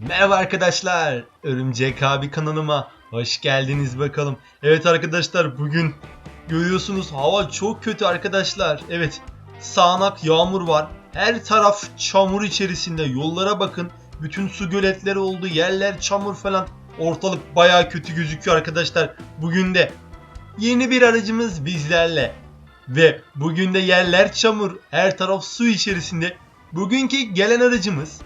Merhaba arkadaşlar. Örümcek abi kanalıma hoş geldiniz bakalım. Evet arkadaşlar bugün görüyorsunuz hava çok kötü arkadaşlar. Evet sağanak yağmur var. Her taraf çamur içerisinde. Yollara bakın. Bütün su göletleri oldu. Yerler çamur falan. Ortalık baya kötü gözüküyor arkadaşlar. Bugün de yeni bir aracımız bizlerle. Ve bugün de yerler çamur. Her taraf su içerisinde. Bugünkü gelen aracımız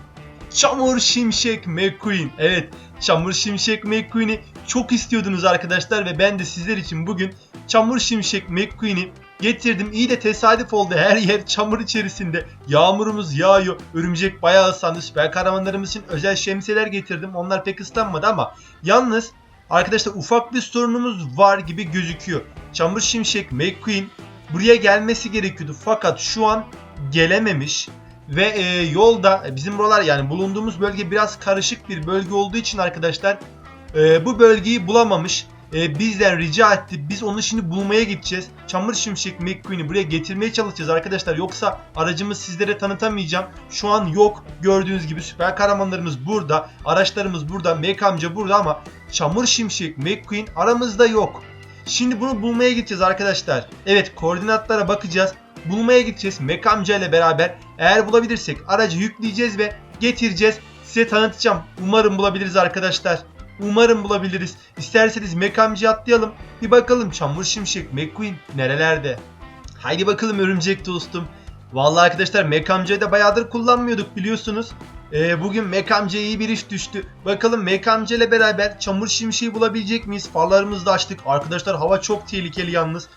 Çamur Şimşek McQueen. Evet, Çamur Şimşek McQueen'i çok istiyordunuz arkadaşlar ve ben de sizler için bugün Çamur Şimşek McQueen'i getirdim. İyi de tesadüf oldu. Her yer çamur içerisinde. Yağmurumuz yağıyor. Örümcek bayağı ıslandı. Süper kahramanlarımız için özel şemsiyeler getirdim. Onlar pek ıslanmadı ama yalnız arkadaşlar ufak bir sorunumuz var gibi gözüküyor. Çamur Şimşek McQueen buraya gelmesi gerekiyordu fakat şu an gelememiş. Ve e, yolda e, bizim buralar yani bulunduğumuz bölge biraz karışık bir bölge olduğu için arkadaşlar e, bu bölgeyi bulamamış. E, bizden rica etti. Biz onu şimdi bulmaya gideceğiz. Çamur Şimşek McQueen'i buraya getirmeye çalışacağız arkadaşlar. Yoksa aracımı sizlere tanıtamayacağım. Şu an yok. Gördüğünüz gibi süper kahramanlarımız burada. Araçlarımız burada. Mac amca burada ama Çamur Şimşek McQueen aramızda yok. Şimdi bunu bulmaya gideceğiz arkadaşlar. Evet koordinatlara bakacağız. Bulmaya gideceğiz Mac amca ile beraber. Eğer bulabilirsek aracı yükleyeceğiz ve getireceğiz. Size tanıtacağım. Umarım bulabiliriz arkadaşlar. Umarım bulabiliriz. İsterseniz amcaya atlayalım. Bir bakalım Çamur Şimşek McQueen nerelerde? Haydi bakalım örümcek dostum. Vallahi arkadaşlar Mac amcayı da bayağıdır kullanmıyorduk biliyorsunuz. Ee, bugün Mac amcaya iyi bir iş düştü. Bakalım Mac amca ile beraber çamur şimşeği bulabilecek miyiz? Farlarımızı da açtık. Arkadaşlar hava çok tehlikeli yalnız.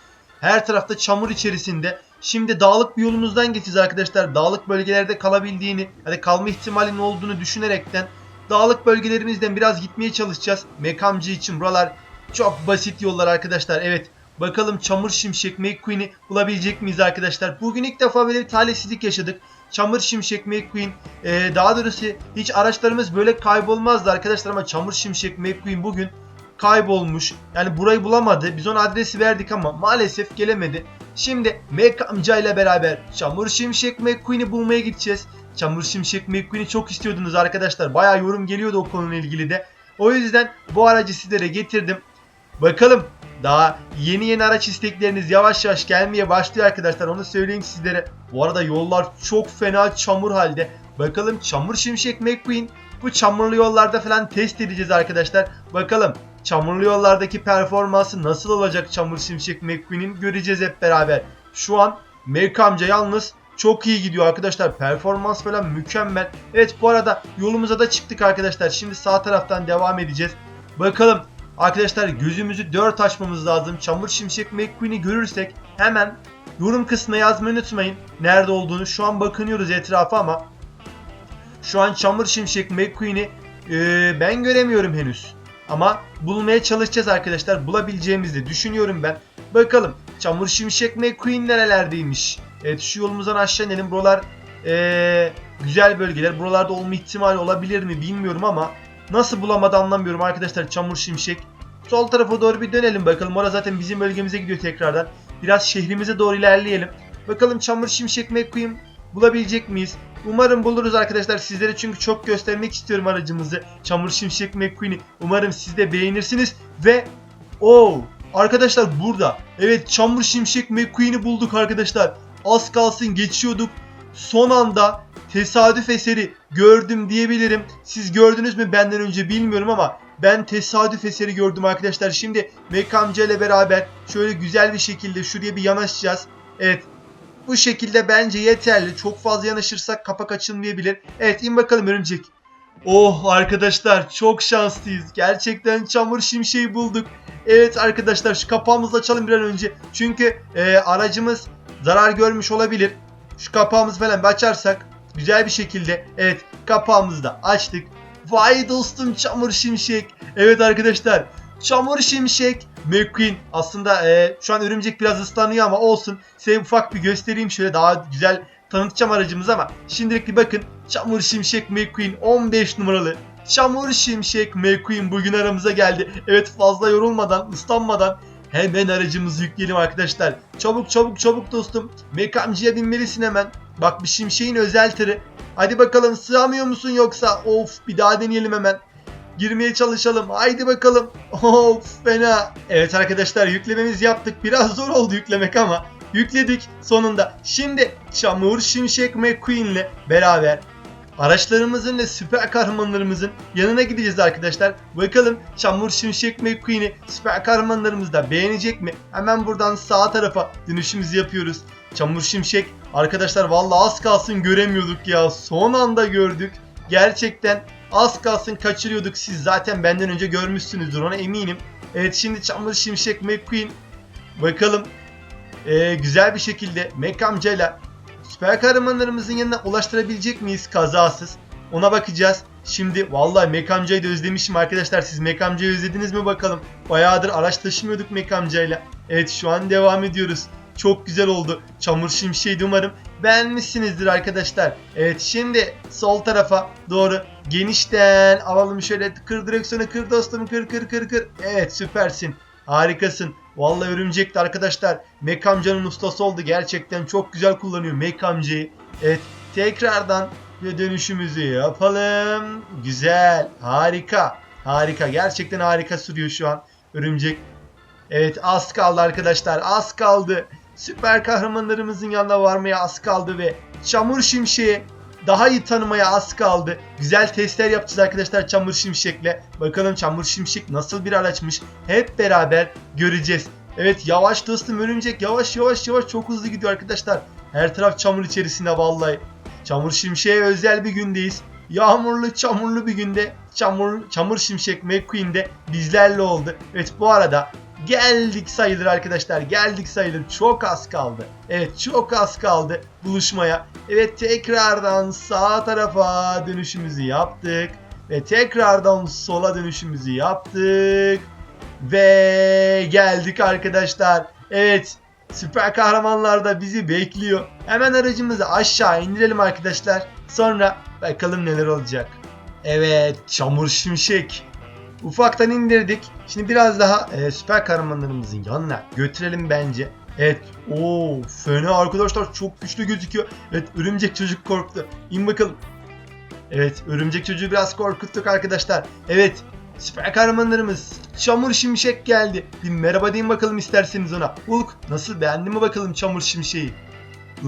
Her tarafta çamur içerisinde. Şimdi dağlık bir yolumuzdan geçeceğiz arkadaşlar. Dağlık bölgelerde kalabildiğini, hani kalma ihtimalinin olduğunu düşünerekten dağlık bölgelerimizden biraz gitmeye çalışacağız. Mekamcı için buralar çok basit yollar arkadaşlar. Evet bakalım Çamur Şimşek McQueen'i bulabilecek miyiz arkadaşlar? Bugün ilk defa böyle bir talihsizlik yaşadık. Çamur Şimşek McQueen ee, daha doğrusu hiç araçlarımız böyle kaybolmazdı arkadaşlar ama Çamur Şimşek McQueen bugün kaybolmuş. Yani burayı bulamadı. Biz ona adresi verdik ama maalesef gelemedi. Şimdi Mac amca ile beraber Çamur Şimşek McQueen'i bulmaya gideceğiz. Çamur Şimşek McQueen'i çok istiyordunuz arkadaşlar. Bayağı yorum geliyordu o konuyla ilgili de. O yüzden bu aracı sizlere getirdim. Bakalım daha yeni yeni araç istekleriniz yavaş yavaş gelmeye başlıyor arkadaşlar. Onu söyleyeyim sizlere. Bu arada yollar çok fena çamur halde. Bakalım Çamur Şimşek McQueen bu çamurlu yollarda falan test edeceğiz arkadaşlar. Bakalım çamurlu yollardaki performansı nasıl olacak Çamur Şimşek McQueen'in göreceğiz hep beraber. Şu an Mac amca yalnız çok iyi gidiyor arkadaşlar. Performans falan mükemmel. Evet bu arada yolumuza da çıktık arkadaşlar. Şimdi sağ taraftan devam edeceğiz. Bakalım arkadaşlar gözümüzü dört açmamız lazım. Çamur Şimşek McQueen'i görürsek hemen yorum kısmına yazmayı unutmayın. Nerede olduğunu. Şu an bakınıyoruz etrafa ama şu an Çamur Şimşek McQueen'i e, ben göremiyorum henüz. Ama bulmaya çalışacağız arkadaşlar. Bulabileceğimizi düşünüyorum ben. Bakalım Çamur Şimşek McQueen nerelerdeymiş? Evet şu yolumuzdan aşağı inelim. Buralar ee, güzel bölgeler. Buralarda olma ihtimali olabilir mi bilmiyorum ama nasıl bulamadı anlamıyorum arkadaşlar Çamur Şimşek. Sol tarafa doğru bir dönelim bakalım. Orası zaten bizim bölgemize gidiyor tekrardan. Biraz şehrimize doğru ilerleyelim. Bakalım Çamur Şimşek McQueen bulabilecek miyiz? Umarım buluruz arkadaşlar sizlere çünkü çok göstermek istiyorum aracımızı. Çamur Şimşek McQueen'i. Umarım siz de beğenirsiniz ve o arkadaşlar burada. Evet Çamur Şimşek McQueen'i bulduk arkadaşlar. Az kalsın geçiyorduk. Son anda tesadüf eseri gördüm diyebilirim. Siz gördünüz mü benden önce bilmiyorum ama ben tesadüf eseri gördüm arkadaşlar. Şimdi Mek ile beraber şöyle güzel bir şekilde şuraya bir yanaşacağız. Evet bu şekilde bence yeterli. Çok fazla yanaşırsak kapak açılmayabilir. Evet in bakalım örümcek. Oh arkadaşlar çok şanslıyız. Gerçekten çamur şimşeği bulduk. Evet arkadaşlar şu kapağımızı açalım bir an önce. Çünkü e, aracımız zarar görmüş olabilir. Şu kapağımızı falan bir açarsak güzel bir şekilde. Evet kapağımızı da açtık. Vay dostum çamur şimşek. Evet arkadaşlar çamur şimşek McQueen aslında e, şu an örümcek biraz ıslanıyor ama olsun. Size ufak bir göstereyim şöyle daha güzel tanıtacağım aracımızı ama şimdilik bir bakın. Çamur Şimşek McQueen 15 numaralı. Çamur Şimşek McQueen bugün aramıza geldi. Evet fazla yorulmadan, ıslanmadan hemen aracımızı yükleyelim arkadaşlar. Çabuk çabuk çabuk dostum. Mekamcıya binmelisin hemen. Bak bir şimşeğin özel tırı. Hadi bakalım sığamıyor musun yoksa? Of bir daha deneyelim hemen. Girmeye çalışalım. Haydi bakalım. Of fena. Evet arkadaşlar yüklememizi yaptık. Biraz zor oldu yüklemek ama yükledik sonunda. Şimdi Çamur Şimşek McQueen ile beraber araçlarımızın ve süper kahramanlarımızın yanına gideceğiz arkadaşlar. Bakalım Çamur Şimşek McQueen'i süper kahramanlarımız da beğenecek mi? Hemen buradan sağ tarafa dönüşümüzü yapıyoruz. Çamur Şimşek arkadaşlar vallahi az kalsın göremiyorduk ya. Son anda gördük. Gerçekten az kalsın kaçırıyorduk. Siz zaten benden önce görmüşsünüzdür ona eminim. Evet şimdi Çamur Şimşek McQueen bakalım ee, güzel bir şekilde Mac amcayla süper kahramanlarımızın yanına ulaştırabilecek miyiz kazasız? Ona bakacağız. Şimdi vallahi Mac amcayı da özlemişim arkadaşlar. Siz Mac özlediniz mi bakalım? Bayağıdır araç taşımıyorduk Mac. Evet şu an devam ediyoruz. Çok güzel oldu. Çamur şimşeği umarım beğenmişsinizdir arkadaşlar. Evet şimdi sol tarafa doğru genişten alalım şöyle kır direksiyonu kır dostum kır kır kır kır. Evet süpersin. Harikasın. Vallahi örümcekti arkadaşlar. Mek amcanın ustası oldu. Gerçekten çok güzel kullanıyor Mek. Evet tekrardan dönüşümüzü yapalım. Güzel. Harika. Harika. Gerçekten harika sürüyor şu an örümcek. Evet az kaldı arkadaşlar. Az kaldı. Süper kahramanlarımızın yanına varmaya az kaldı ve çamur şimşeği daha iyi tanımaya az kaldı. Güzel testler yapacağız arkadaşlar Çamur Şimşek'le. Bakalım Çamur Şimşek nasıl bir araçmış. Hep beraber göreceğiz. Evet yavaş dostum örümcek yavaş yavaş yavaş çok hızlı gidiyor arkadaşlar. Her taraf çamur içerisinde vallahi. Çamur Şimşek'e özel bir gündeyiz. Yağmurlu çamurlu bir günde Çamur, Çamur Şimşek McQueen'de bizlerle oldu. Evet bu arada geldik sayılır arkadaşlar. Geldik sayılır. Çok az kaldı. Evet çok az kaldı buluşmaya. Evet tekrardan sağ tarafa dönüşümüzü yaptık. Ve tekrardan sola dönüşümüzü yaptık. Ve geldik arkadaşlar. Evet süper kahramanlar da bizi bekliyor. Hemen aracımızı aşağı indirelim arkadaşlar. Sonra bakalım neler olacak. Evet çamur şimşek. Ufaktan indirdik. Şimdi biraz daha e, süper kahramanlarımızın yanına götürelim bence. Evet. Oo, fena arkadaşlar çok güçlü gözüküyor. Evet, örümcek çocuk korktu. İn bakalım. Evet, örümcek çocuğu biraz korkuttuk arkadaşlar. Evet, süper kahramanlarımız Çamur Şimşek geldi. Bir merhaba deyin bakalım isterseniz ona. Hulk, nasıl beğendi mi bakalım Çamur Şimşek'i?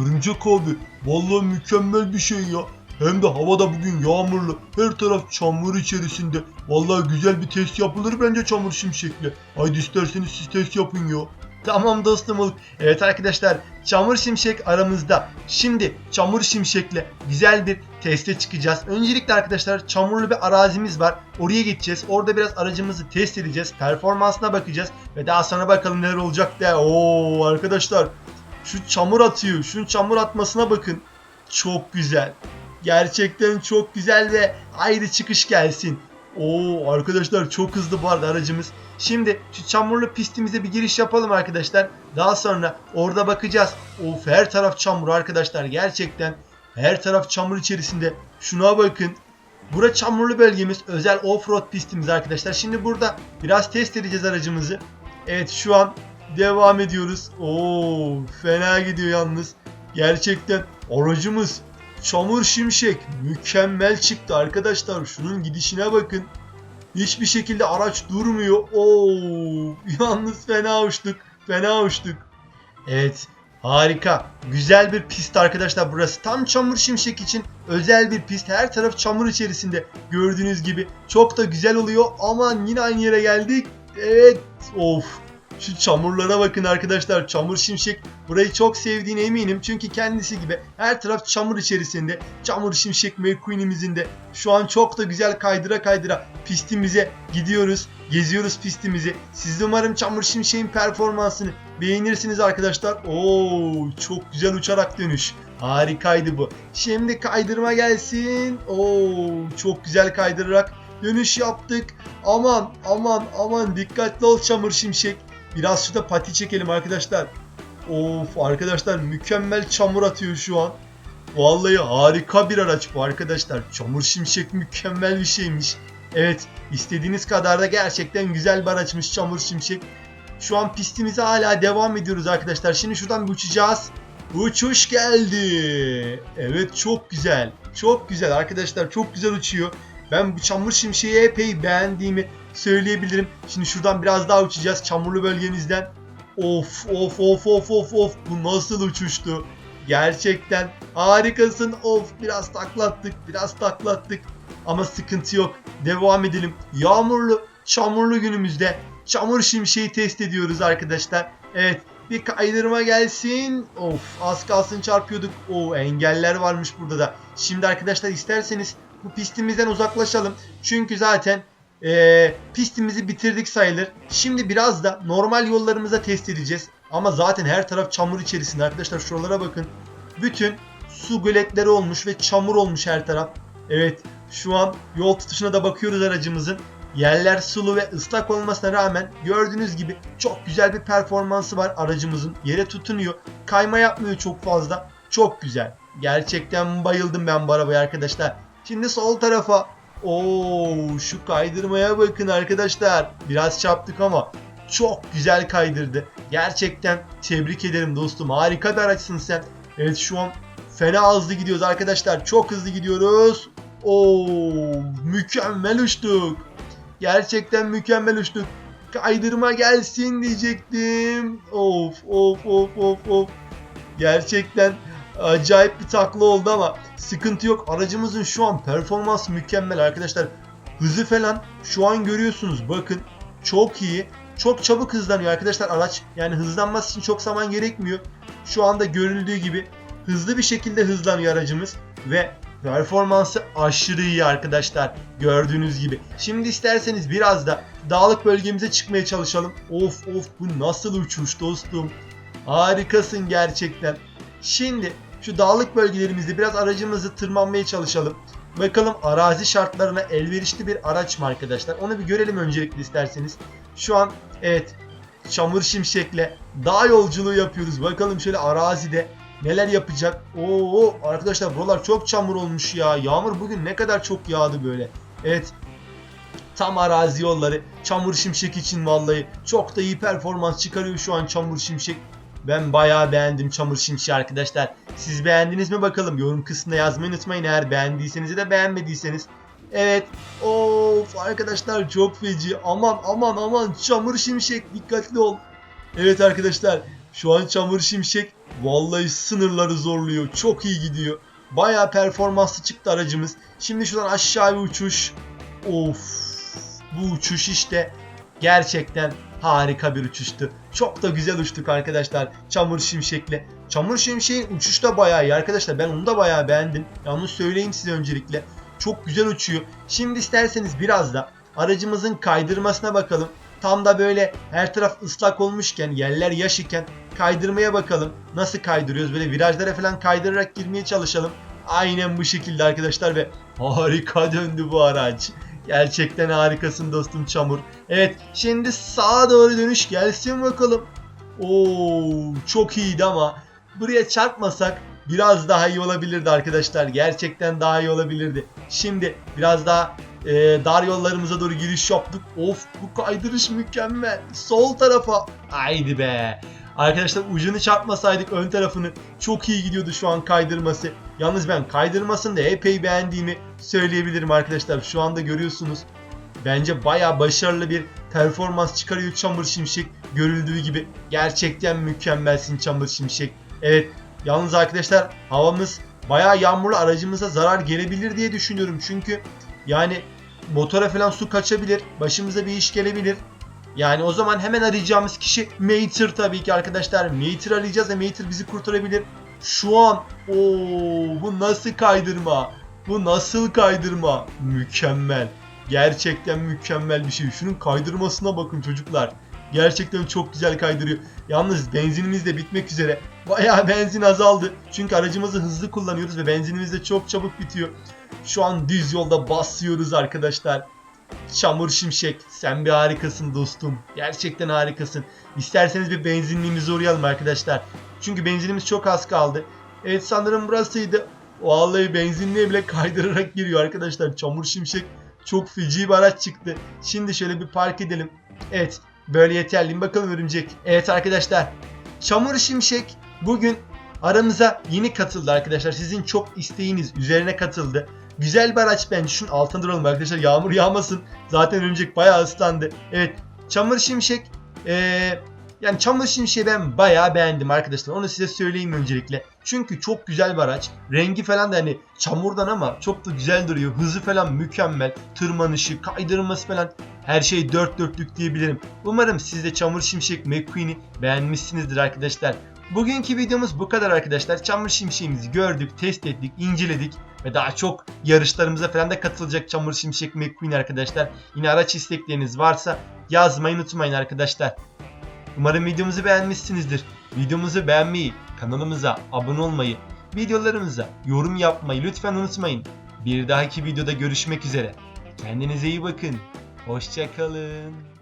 Örümcek abi, vallahi mükemmel bir şey ya. Hem de havada bugün yağmurlu. Her taraf çamur içerisinde. Vallahi güzel bir test yapılır bence çamur şimşekle. Haydi isterseniz siz test yapın ya. Tamam dostum Hulk. Evet arkadaşlar Çamur Şimşek aramızda. Şimdi Çamur Şimşek'le güzel bir teste çıkacağız. Öncelikle arkadaşlar çamurlu bir arazimiz var. Oraya gideceğiz. Orada biraz aracımızı test edeceğiz. Performansına bakacağız. Ve daha sonra bakalım neler olacak diye. Oo arkadaşlar şu çamur atıyor. Şunun çamur atmasına bakın. Çok güzel. Gerçekten çok güzel ve haydi çıkış gelsin. Oo arkadaşlar çok hızlı bu arada aracımız. Şimdi şu çamurlu pistimize bir giriş yapalım arkadaşlar. Daha sonra orada bakacağız. Of her taraf çamur arkadaşlar gerçekten. Her taraf çamur içerisinde. Şuna bakın. Bura çamurlu bölgemiz. Özel offroad pistimiz arkadaşlar. Şimdi burada biraz test edeceğiz aracımızı. Evet şu an devam ediyoruz. Oo fena gidiyor yalnız. Gerçekten aracımız Çamur Şimşek mükemmel çıktı arkadaşlar. Şunun gidişine bakın. Hiçbir şekilde araç durmuyor. Oo, yalnız fena uçtuk. Fena uçtuk. Evet, harika. Güzel bir pist arkadaşlar burası. Tam Çamur Şimşek için özel bir pist. Her taraf çamur içerisinde. Gördüğünüz gibi çok da güzel oluyor. Aman yine aynı yere geldik. Evet. Of. Şu çamurlara bakın arkadaşlar. Çamur Şimşek burayı çok sevdiğine eminim. Çünkü kendisi gibi her taraf çamur içerisinde. Çamur Şimşek McQueen'imizin de şu an çok da güzel kaydıra kaydıra pistimize gidiyoruz. Geziyoruz pistimizi. Siz de umarım Çamur Şimşek'in performansını beğenirsiniz arkadaşlar. Oo çok güzel uçarak dönüş. Harikaydı bu. Şimdi kaydırma gelsin. Oo çok güzel kaydırarak dönüş yaptık. Aman aman aman dikkatli ol Çamur Şimşek. Biraz şurada pati çekelim arkadaşlar. Of arkadaşlar mükemmel çamur atıyor şu an. Vallahi harika bir araç bu arkadaşlar. Çamur şimşek mükemmel bir şeymiş. Evet istediğiniz kadar da gerçekten güzel bir araçmış çamur şimşek. Şu an pistimize hala devam ediyoruz arkadaşlar. Şimdi şuradan uçacağız. Uçuş geldi. Evet çok güzel. Çok güzel arkadaşlar çok güzel uçuyor. Ben bu çamur şimşeği epey beğendiğimi söyleyebilirim. Şimdi şuradan biraz daha uçacağız çamurlu bölgemizden. Of of of of of of bu nasıl uçuştu? Gerçekten harikasın. Of biraz taklattık biraz taklattık. Ama sıkıntı yok. Devam edelim. Yağmurlu, çamurlu günümüzde çamur şimşeği test ediyoruz arkadaşlar. Evet bir kaydırma gelsin. Of az kalsın çarpıyorduk. O engeller varmış burada da. Şimdi arkadaşlar isterseniz bu pistimizden uzaklaşalım. Çünkü zaten eee, pistimizi bitirdik sayılır. Şimdi biraz da normal yollarımıza test edeceğiz. Ama zaten her taraf çamur içerisinde arkadaşlar şuralara bakın. Bütün su göletleri olmuş ve çamur olmuş her taraf. Evet şu an yol tutuşuna da bakıyoruz aracımızın. Yerler sulu ve ıslak olmasına rağmen gördüğünüz gibi çok güzel bir performansı var aracımızın. Yere tutunuyor. Kayma yapmıyor çok fazla. Çok güzel. Gerçekten bayıldım ben bu arabaya arkadaşlar. Şimdi sol tarafa. Oo şu kaydırmaya bakın arkadaşlar. Biraz çarptık ama çok güzel kaydırdı. Gerçekten tebrik ederim dostum. Harika bir araçsın sen. Evet şu an fena hızlı gidiyoruz arkadaşlar. Çok hızlı gidiyoruz. Oo mükemmel uçtuk. Gerçekten mükemmel uçtuk. Kaydırma gelsin diyecektim. Of of of of of. Gerçekten acayip bir takla oldu ama sıkıntı yok. Aracımızın şu an performansı mükemmel arkadaşlar. Hızı falan şu an görüyorsunuz. Bakın çok iyi. Çok çabuk hızlanıyor arkadaşlar araç. Yani hızlanması için çok zaman gerekmiyor. Şu anda görüldüğü gibi hızlı bir şekilde hızlanıyor aracımız ve performansı aşırı iyi arkadaşlar. Gördüğünüz gibi. Şimdi isterseniz biraz da dağlık bölgemize çıkmaya çalışalım. Of of bu nasıl uçuş dostum. Harikasın gerçekten. Şimdi şu dağlık bölgelerimizde biraz aracımızı tırmanmaya çalışalım. Bakalım arazi şartlarına elverişli bir araç mı arkadaşlar? Onu bir görelim öncelikle isterseniz. Şu an evet çamur şimşekle dağ yolculuğu yapıyoruz. Bakalım şöyle arazide neler yapacak. Oo arkadaşlar buralar çok çamur olmuş ya. Yağmur bugün ne kadar çok yağdı böyle. Evet tam arazi yolları çamur şimşek için vallahi çok da iyi performans çıkarıyor şu an çamur şimşek. Ben bayağı beğendim çamur şimşeği arkadaşlar. Siz beğendiniz mi bakalım? Yorum kısmına yazmayı unutmayın eğer beğendiyseniz da beğenmediyseniz. Evet. Of arkadaşlar çok feci. Aman aman aman çamur şimşek dikkatli ol. Evet arkadaşlar şu an çamur şimşek vallahi sınırları zorluyor. Çok iyi gidiyor. Bayağı performanslı çıktı aracımız. Şimdi şuradan aşağı bir uçuş. Of bu uçuş işte gerçekten harika bir uçuştu. Çok da güzel uçtuk arkadaşlar çamur şimşekle. Çamur şimşeğin uçuş da bayağı iyi arkadaşlar. Ben onu da bayağı beğendim. Yalnız söyleyeyim size öncelikle. Çok güzel uçuyor. Şimdi isterseniz biraz da aracımızın kaydırmasına bakalım. Tam da böyle her taraf ıslak olmuşken, yerler yaş iken kaydırmaya bakalım. Nasıl kaydırıyoruz? Böyle virajlara falan kaydırarak girmeye çalışalım. Aynen bu şekilde arkadaşlar ve harika döndü bu araç. Gerçekten harikasın dostum çamur. Evet şimdi sağa doğru dönüş gelsin bakalım. Oo çok iyiydi ama buraya çarpmasak biraz daha iyi olabilirdi arkadaşlar. Gerçekten daha iyi olabilirdi. Şimdi biraz daha e, dar yollarımıza doğru giriş yaptık. Of bu kaydırış mükemmel. Sol tarafa. Haydi be. Arkadaşlar ucunu çarpmasaydık ön tarafını çok iyi gidiyordu şu an kaydırması. Yalnız ben kaydırmasını da epey beğendiğimi söyleyebilirim arkadaşlar. Şu anda görüyorsunuz. Bence baya başarılı bir performans çıkarıyor Çamur Şimşek. Görüldüğü gibi gerçekten mükemmelsin Çamur Şimşek. Evet yalnız arkadaşlar havamız baya yağmurlu aracımıza zarar gelebilir diye düşünüyorum. Çünkü yani motora falan su kaçabilir. Başımıza bir iş gelebilir. Yani o zaman hemen arayacağımız kişi Mater tabii ki arkadaşlar. Mater arayacağız ve Mater bizi kurtarabilir. Şu an o bu nasıl kaydırma? Bu nasıl kaydırma? Mükemmel. Gerçekten mükemmel bir şey. Şunun kaydırmasına bakın çocuklar. Gerçekten çok güzel kaydırıyor. Yalnız benzinimiz de bitmek üzere. Bayağı benzin azaldı. Çünkü aracımızı hızlı kullanıyoruz ve benzinimiz de çok çabuk bitiyor. Şu an düz yolda basıyoruz arkadaşlar. Çamur Şimşek sen bir harikasın dostum. Gerçekten harikasın. İsterseniz bir benzinliğimize uğrayalım arkadaşlar. Çünkü benzinimiz çok az kaldı. Evet sanırım burasıydı. Vallahi benzinliğe bile kaydırarak giriyor arkadaşlar. Çamur Şimşek çok feci bir araç çıktı. Şimdi şöyle bir park edelim. Evet böyle yeterli. Bakalım örümcek. Evet arkadaşlar. Çamur Şimşek bugün aramıza yeni katıldı arkadaşlar. Sizin çok isteğiniz üzerine katıldı. Güzel bir araç bence. Şunun altında duralım arkadaşlar. Yağmur yağmasın. Zaten örümcek bayağı ıslandı. Evet. Çamur Şimşek. Ee, yani Çamur Şimşek'i ben bayağı beğendim arkadaşlar. Onu size söyleyeyim öncelikle. Çünkü çok güzel bir araç. Rengi falan da hani çamurdan ama çok da güzel duruyor. Hızı falan mükemmel. Tırmanışı, kaydırması falan her şey dört dörtlük diyebilirim. Umarım siz de Çamur Şimşek McQueen'i beğenmişsinizdir arkadaşlar. Bugünkü videomuz bu kadar arkadaşlar. Çamur Şimşek'imizi gördük, test ettik, inceledik ve daha çok yarışlarımıza falan da katılacak Çamur Şimşek McQueen arkadaşlar. Yine araç istekleriniz varsa yazmayı unutmayın arkadaşlar. Umarım videomuzu beğenmişsinizdir. Videomuzu beğenmeyi, kanalımıza abone olmayı, videolarımıza yorum yapmayı lütfen unutmayın. Bir dahaki videoda görüşmek üzere. Kendinize iyi bakın. Hoşçakalın.